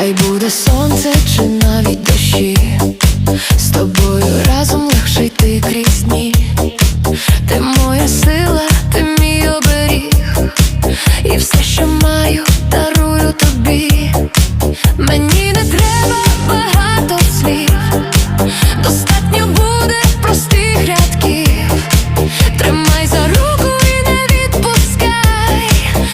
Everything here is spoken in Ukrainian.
Хай буде сонце чи навіть дощі, з тобою разом легше йти крізь дні. Ти моя сила, ти мій оберіг, і все, що маю, дарую